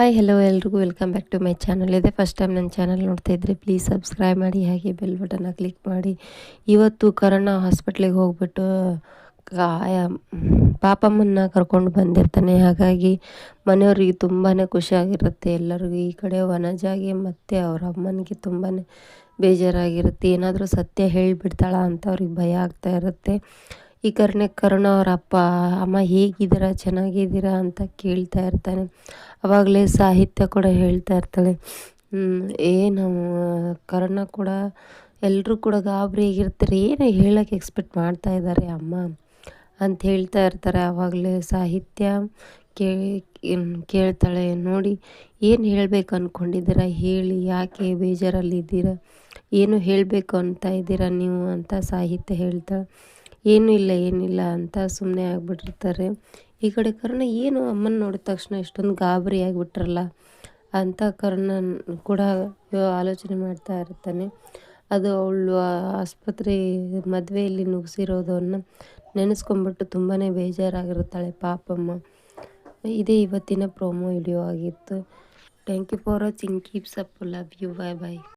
Hi hello ಎಲ್ರಿಗೂ. Welcome back to my channel ಇದೆ first time ನನ್ನ ಚಾನಲ್ ನೋಡ್ತಾ ಇದ್ರೆ ಪ್ಲೀಸ್ ಸಬ್ಸ್ಕ್ರೈಬ್ ಮಾಡಿ, ಹಾಗೆ ಬೆಲ್ ಬಟನ್ನ ಕ್ಲಿಕ್ ಮಾಡಿ. ಇವತ್ತು ಕರೋನ ಹಾಸ್ಪಿಟ್ಲಿಗೆ ಹೋಗ್ಬಿಟ್ಟು ಗಾಯ ಪಾಪಮ್ಮನ್ನ ಕರ್ಕೊಂಡು ಬಂದಿರ್ತಾನೆ. ಹಾಗಾಗಿ ಮನೆಯವ್ರಿಗೆ ತುಂಬಾ ಖುಷಿಯಾಗಿರುತ್ತೆ ಎಲ್ಲರಿಗೂ ಈ ಕಡೆ ವನಜಾಗಿ ಮತ್ತು ಅವ್ರ ಅಮ್ಮನಿಗೆ ತುಂಬಾ ಬೇಜಾರಾಗಿರುತ್ತೆ. ಏನಾದರೂ ಸತ್ಯ ಹೇಳಿಬಿಡ್ತಾಳ ಅಂತ ಅವ್ರಿಗೆ ಭಯ ಆಗ್ತಾ ಇರುತ್ತೆ. ಈ ಕರ್ಣ ಕರುಣ ಅವ್ರ ಅಪ್ಪ ಅಮ್ಮ ಹೇಗಿದ್ದೀರಾ, ಚೆನ್ನಾಗಿದ್ದೀರಾ ಅಂತ ಕೇಳ್ತಾ ಇರ್ತಾನೆ. ಅವಾಗಲೇ ಸಾಹಿತ್ಯ ಕೂಡ ಹೇಳ್ತಾ ಇರ್ತಾಳೆ. ಏನು ಕರುಣ ಕೂಡ ಎಲ್ಲರೂ ಕೂಡ ಗಾಬರಿ ಆಗಿರ್ತಾರೆ. ಏನು ಹೇಳೋಕ್ಕೆ ಎಕ್ಸ್ಪೆಕ್ಟ್ ಮಾಡ್ತಾ ಇದ್ದಾರೆ ಅಮ್ಮ ಅಂತ ಹೇಳ್ತಾ ಇರ್ತಾರೆ. ಆವಾಗಲೇ ಸಾಹಿತ್ಯ ಕೇಳಿ ಕೇಳ್ತಾಳೆ. ನೋಡಿ, ಏನು ಹೇಳಬೇಕು ಅಂದ್ಕೊಂಡಿದ್ದೀರಾ ಹೇಳಿ, ಯಾಕೆ ಬೇಜಾರಲ್ಲಿದ್ದೀರಾ? ಏನು ಹೇಳಬೇಕು ಅಂತ ಇದ್ದೀರಾ ನೀವು ಅಂತ ಸಾಹಿತ್ಯ ಹೇಳ್ತಾಳೆ. ಏನೂ ಇಲ್ಲ ಏನಿಲ್ಲ ಅಂತ ಸುಮ್ಮನೆ ಆಗಿಬಿಟ್ಟಿರ್ತಾರೆ. ಈ ಕಡೆ ಕರ್ಣ, ಏನು ಅಮ್ಮನ ನೋಡಿದ ತಕ್ಷಣ ಇಷ್ಟೊಂದು ಗಾಬರಿ ಆಗಿಬಿಟ್ರಲ್ಲ ಅಂತ ಕರ್ಣ ಕೂಡ ಆಲೋಚನೆ ಮಾಡ್ತಾ ಇರ್ತಾನೆ. ಅದು ಅವಳು ಆಸ್ಪತ್ರೆ ಮದುವೆಯಲ್ಲಿ ನುಗ್ಸಿರೋದನ್ನು ನೆನೆಸ್ಕೊಂಬಿಟ್ಟು ತುಂಬಾ ಬೇಜಾರಾಗಿರುತ್ತಾಳೆ ಪಾಪಮ್ಮ. ಇದೇ ಇವತ್ತಿನ ಪ್ರೋಮೋ ವಿಡಿಯೋ ಆಗಿತ್ತು. Thank you for watching keeps up love you bye bye